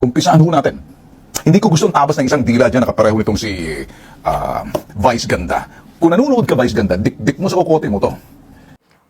Umpisahan ho natin. Hindi ko gustong tabas ng isang dila dyan nakapareho nitong si ah, Vice Ganda. Kung nanonood ka Vice Ganda, dik-dik mo sa kokote mo to.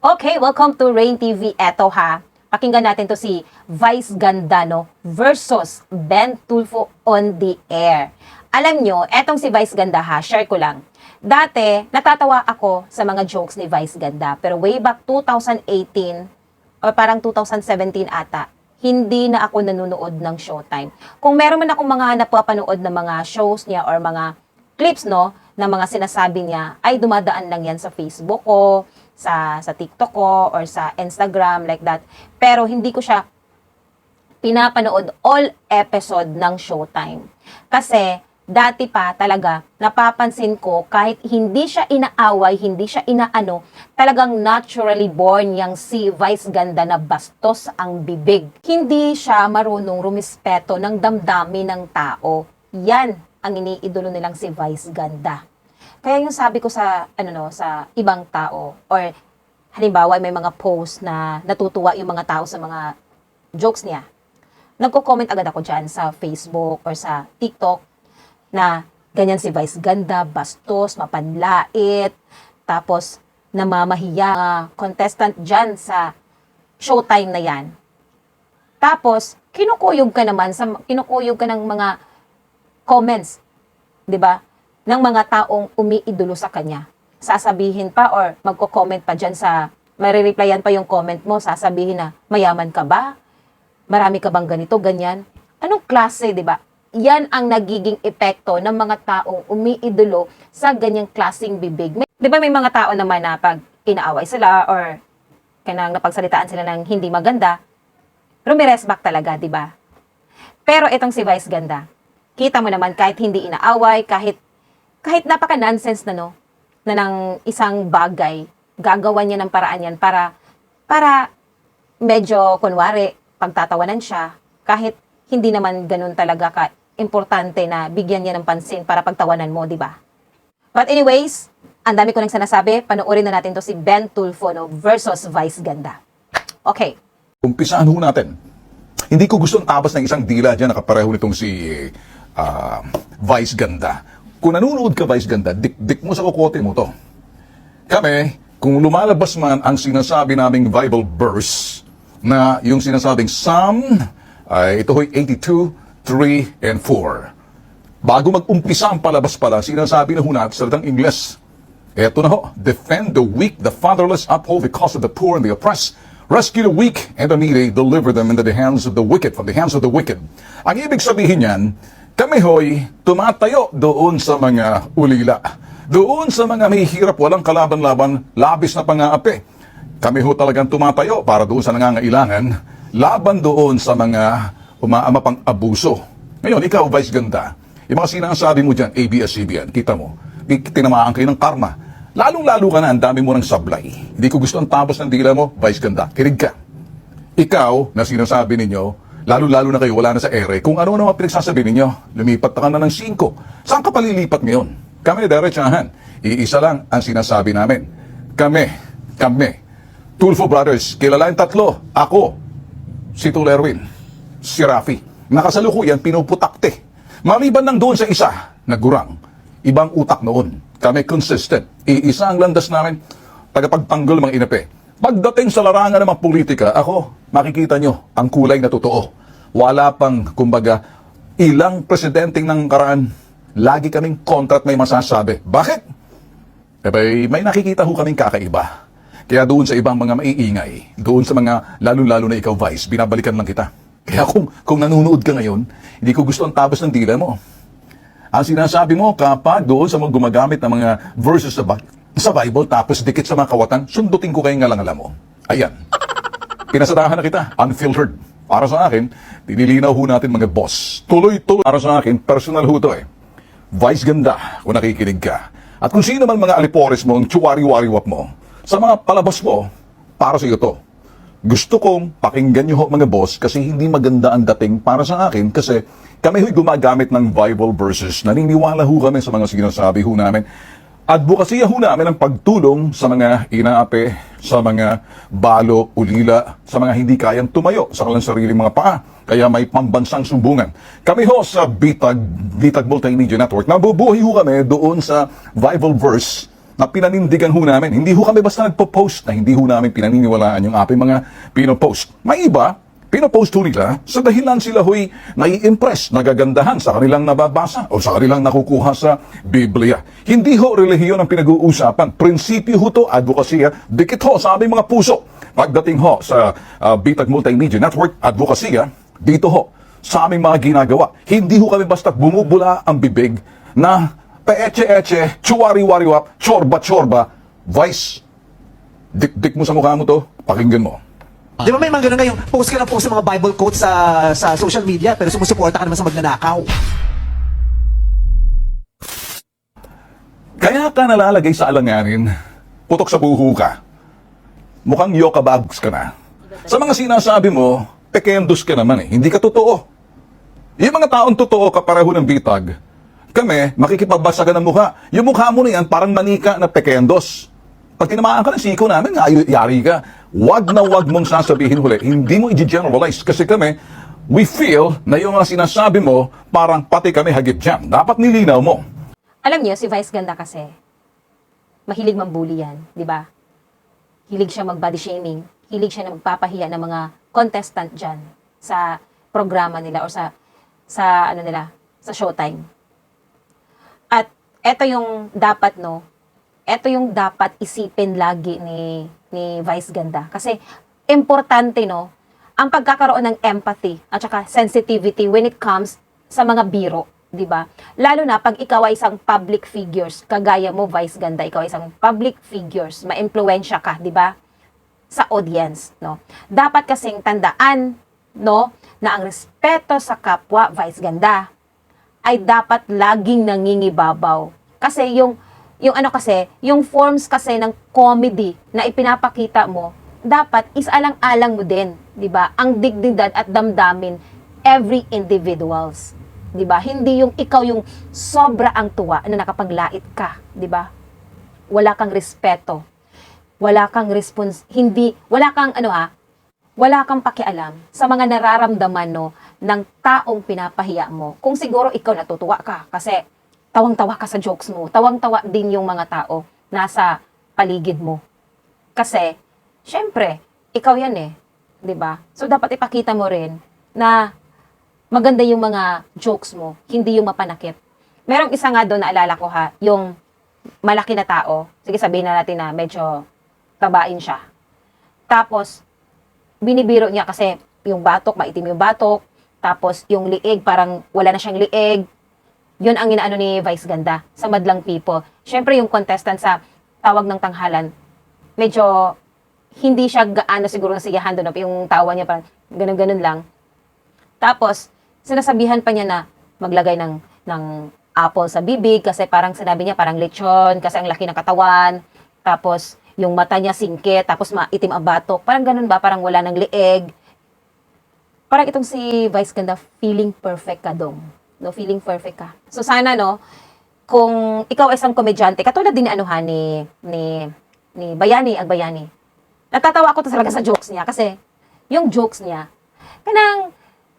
Okay, welcome to Rain TV. Eto ha. Pakinggan natin to si Vice Gandano versus Ben Tulfo on the air. Alam nyo, etong si Vice Ganda ha, share ko lang. Dati, natatawa ako sa mga jokes ni Vice Ganda. Pero way back 2018, or parang 2017 ata, hindi na ako nanonood ng Showtime. Kung meron man akong mga napapanood na mga shows niya or mga clips, no, na mga sinasabi niya, ay dumadaan lang yan sa Facebook ko, sa, sa TikTok ko, or sa Instagram, like that. Pero hindi ko siya pinapanood all episode ng Showtime. Kasi, dati pa talaga, napapansin ko, kahit hindi siya inaaway, hindi siya inaano, talagang naturally born yang si Vice Ganda na bastos ang bibig. Hindi siya marunong rumispeto ng damdamin ng tao. Yan ang iniidolo nilang si Vice Ganda. Kaya yung sabi ko sa ano no, sa ibang tao or halimbawa may mga post na natutuwa yung mga tao sa mga jokes niya. Nagko-comment agad ako dyan sa Facebook or sa TikTok na ganyan si Vice Ganda, bastos, mapanlait, tapos namamahiya uh, contestant dyan sa showtime na yan. Tapos, kinukuyog ka naman, sa, kinukuyog ka ng mga comments, di ba? Ng mga taong umiidolo sa kanya. Sasabihin pa or magko-comment pa dyan sa, marireplyan pa yung comment mo, sasabihin na, mayaman ka ba? Marami ka bang ganito, ganyan? Anong klase, di ba? Yan ang nagiging epekto ng mga taong umiidolo sa ganyang klasing bibig. May, di ba may mga tao naman na pag inaaway sila or kanang napagsalitaan sila ng hindi maganda, rumires back talaga, di ba? Pero itong si Vice Ganda, kita mo naman kahit hindi inaaway, kahit kahit napaka-nonsense na no, na ng isang bagay, gagawa niya ng paraan yan para para medyo kunwari pagtatawanan siya kahit hindi naman ganun talaga ka importante na bigyan niya ng pansin para pagtawanan mo, di ba? But anyways, ang dami ko nang sinasabi, panoorin na natin to si Ben Tulfo no, versus Vice Ganda. Okay. Umpisahan ho natin. Hindi ko gustong tabas ng isang dila dyan nakapareho nitong si ah, Vice Ganda. Kung nanonood ka Vice Ganda, dik-dik mo sa kokote mo to. Kami, kung lumalabas man ang sinasabi naming Bible verse na yung sinasabing Psalm, ay ito ho'y 82, 3, and 4. Bago mag-umpisa ang palabas pala, sinasabi na ho natin sa salitang Ingles. Eto na ho, defend the weak, the fatherless, uphold the cause of the poor and the oppressed, rescue the weak and the needy, deliver them into the hands of the wicked, from the hands of the wicked. Ang ibig sabihin yan, kami ho'y tumatayo doon sa mga ulila. Doon sa mga may hirap, walang kalaban-laban, labis na pang-aapi. Kami ho talagang tumatayo para doon sa nangangailangan, laban doon sa mga umaama pang abuso. Ngayon, ikaw, Vice Ganda, yung mga sinasabi mo dyan, ABS-CBN, kita mo, tinamaan kayo ng karma. Lalong-lalo ka na, ang dami mo ng sablay. Hindi ko gusto ang tapos ng dila mo, Vice Ganda, kinig ka. Ikaw, na sinasabi ninyo, lalo-lalo na kayo, wala na sa ere, kung ano-ano ang pinagsasabi ninyo, lumipat ka na ng 5. Saan ka palilipat ngayon? Kami, derechahan. Iisa lang ang sinasabi namin. Kami, kami, Tulfo Brothers, kilala yung tatlo. Ako, si Tulerwin, si Rafi. Nakasalukuyan, pinuputakte. Maliban lang doon sa isa, nagurang. Ibang utak noon. Kami consistent. Iisa ang landas namin, tagapagtanggol mga inape. Pagdating sa larangan ng mga politika, ako, makikita nyo, ang kulay na totoo. Wala pang, kumbaga, ilang presidenteng ng karaan, lagi kaming kontra at may masasabi. Bakit? Eh, may nakikita ho kaming kakaiba. Kaya doon sa ibang mga maiingay, doon sa mga lalo-lalo na ikaw, Vice, binabalikan lang kita. Kaya kung, kung nanonood ka ngayon, hindi ko gusto ang tapos ng dila mo. Ang sinasabi mo, kapag doon sa mga gumagamit ng mga verses sa, sa Bible, tapos dikit sa mga kawatan, sundutin ko kayong ngalangalan mo. Ayan. Pinasadahan na kita, unfiltered. Para sa akin, dinilinaw ho natin mga boss. Tuloy-tuloy. Para sa akin, personal ho to eh. Vice ganda kung nakikinig ka. At kung sino man mga alipores mo, ang tsuwari-wariwap mo, sa mga palabas mo, para sa iyo to. Gusto kong pakinggan niyo ho mga boss kasi hindi maganda ang dating para sa akin kasi kami ho'y gumagamit ng Bible verses. Naniniwala ho kami sa mga sinasabi ho namin. Advokasya ho namin ang pagtulong sa mga inaapi, sa mga balo, ulila, sa mga hindi kayang tumayo sa kanilang sariling mga paa. Kaya may pambansang sumbungan. Kami ho sa Bitag, Bitag Multimedia Network, nabubuhay ho kami doon sa Bible verse na pinanindigan ho namin. Hindi ho kami basta nagpo-post na hindi ho namin pinaniniwalaan yung ating mga pinopost. May iba, pinopost ho nila sa dahilan sila ho'y nai-impress, nagagandahan sa kanilang nababasa o sa kanilang nakukuha sa Biblia. Hindi ho relihiyon ang pinag-uusapan. Prinsipyo ho to, advokasya, dikit ho sa aming mga puso. Pagdating ho sa uh, Bitag Multimedia Network, advokasya, dito ho, sa aming mga ginagawa. Hindi ho kami basta bumubula ang bibig na peeche-eche, chuwari-wariwap, chorba-chorba, vice. Dik-dik mo sa mukha mo to, pakinggan mo. Di ba may mga ganun ngayon, post ka ng post ng mga Bible quotes sa sa social media pero sumusuporta ka naman sa magnanakaw. Kaya ka nalalagay sa alanganin, putok sa buho ka. Mukhang yoka bags ka na. Sa mga sinasabi mo, pekendos ka naman eh. Hindi ka totoo. Yung mga taong totoo kapareho ng bitag, kami, makikipagbasa ka ng mukha. Yung mukha mo na yan, parang manika na pekendos. Pag tinamaan ka ng siko namin, yari ka. Wag na wag mong sasabihin huli. Hindi mo i-generalize. Kasi kami, we feel na yung mga sinasabi mo, parang pati kami hagip dyan. Dapat nilinaw mo. Alam niyo, si Vice Ganda kasi, mahilig mambuli yan, di ba? Hilig siya mag-body shaming. Hilig siya na magpapahiya ng mga contestant dyan sa programa nila or sa, sa ano nila, sa showtime. At eto yung dapat, no, eto yung dapat isipin lagi ni, ni Vice Ganda. Kasi, importante, no, ang pagkakaroon ng empathy at saka sensitivity when it comes sa mga biro, 'di ba? Lalo na pag ikaw ay isang public figures, kagaya mo Vice Ganda, ikaw ay isang public figures, maimpluwensya ka, 'di ba? Sa audience, no. Dapat kasing tandaan, no, na ang respeto sa kapwa Vice Ganda ay dapat laging nangingibabaw. Kasi yung yung ano kasi, yung forms kasi ng comedy na ipinapakita mo, dapat isalang-alang mo din, 'di ba? Ang dignidad at damdamin every individuals. 'Di ba? Hindi yung ikaw yung sobra ang tuwa na nakapaglait ka, 'di ba? Wala kang respeto. Wala kang respons hindi wala kang ano ha, wala kang pakialam sa mga nararamdaman no ng taong pinapahiya mo. Kung siguro ikaw natutuwa ka kasi tawang-tawa ka sa jokes mo, tawang-tawa din yung mga tao nasa paligid mo. Kasi syempre, ikaw yan eh, ba? So dapat ipakita mo rin na maganda yung mga jokes mo, hindi yung mapanakit. Merong isa nga doon naalala ko ha, yung malaki na tao, sige sabihin na natin na medyo tabain siya. Tapos, binibiro niya kasi yung batok, maitim yung batok, tapos yung liig, parang wala na siyang liig. Yun ang inaano ni Vice Ganda sa Madlang People. Siyempre yung contestant sa tawag ng tanghalan, medyo hindi siya gaano siguro nasiyahan doon. Yung tawa niya parang ganun-ganun lang. Tapos, sinasabihan pa niya na maglagay ng, ng apple sa bibig kasi parang sinabi niya parang lechon kasi ang laki ng katawan. Tapos, yung mata niya singkit, tapos maitim ang batok. Parang ganun ba? Parang wala ng lieg. Parang itong si Vice Ganda, feeling perfect ka dong. No, feeling perfect ka. So sana no, kung ikaw ay isang komedyante, katulad din ni anuhan ni, ni, ni Bayani, ang Bayani. Natatawa ako talaga sa jokes niya kasi yung jokes niya, kanang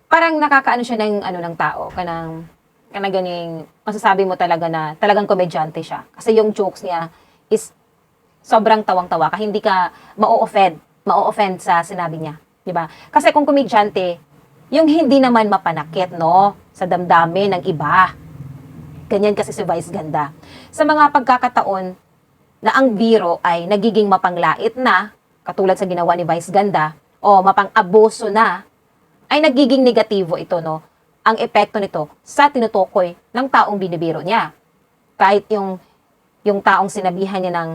parang nakakaano siya ng ano ng tao, kanang kanang ganing masasabi mo talaga na talagang komedyante siya. Kasi yung jokes niya is sobrang tawang-tawa ka, hindi ka ma-offend, ma-offend sa sinabi niya, 'di ba? Kasi kung komedyante, yung hindi naman mapanakit, no, sa damdamin ng iba. Ganyan kasi si Vice Ganda. Sa mga pagkakataon na ang biro ay nagiging mapanglait na, katulad sa ginawa ni Vice Ganda, o mapang-abuso na, ay nagiging negatibo ito, no? Ang epekto nito sa tinutukoy ng taong binibiro niya. Kahit yung, yung taong sinabihan niya ng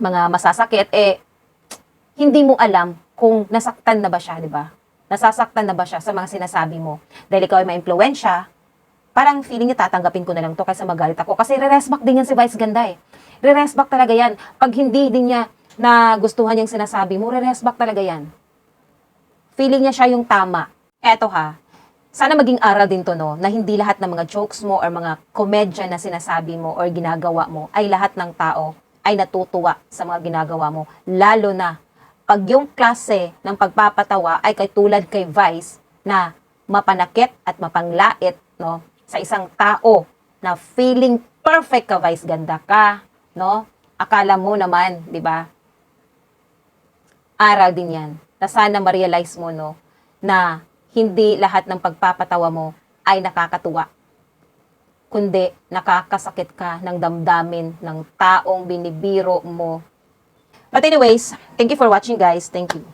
mga masasakit, eh, hindi mo alam kung nasaktan na ba siya, di ba? Nasasaktan na ba siya sa mga sinasabi mo? Dahil ikaw ay ma-impluensya, parang feeling niya tatanggapin ko na lang to kaysa magalit ako. Kasi re-respect din yan si Vice Ganda eh. Re-respect talaga yan. Pag hindi din niya na gustuhan yung sinasabi mo, re-respect talaga yan. Feeling niya siya yung tama. Eto ha, sana maging aral din to, no, na hindi lahat ng mga jokes mo or mga komedya na sinasabi mo or ginagawa mo ay lahat ng tao ay natutuwa sa mga ginagawa mo. Lalo na pag yung klase ng pagpapatawa ay katulad kay Vice na mapanakit at mapanglait no, sa isang tao na feeling perfect ka, Vice, ganda ka, no? Akala mo naman, di ba? Aral din yan. Na sana ma-realize mo, no, na hindi lahat ng pagpapatawa mo ay nakakatuwa. Kundi nakakasakit ka ng damdamin ng taong binibiro mo. But anyways, thank you for watching guys. Thank you.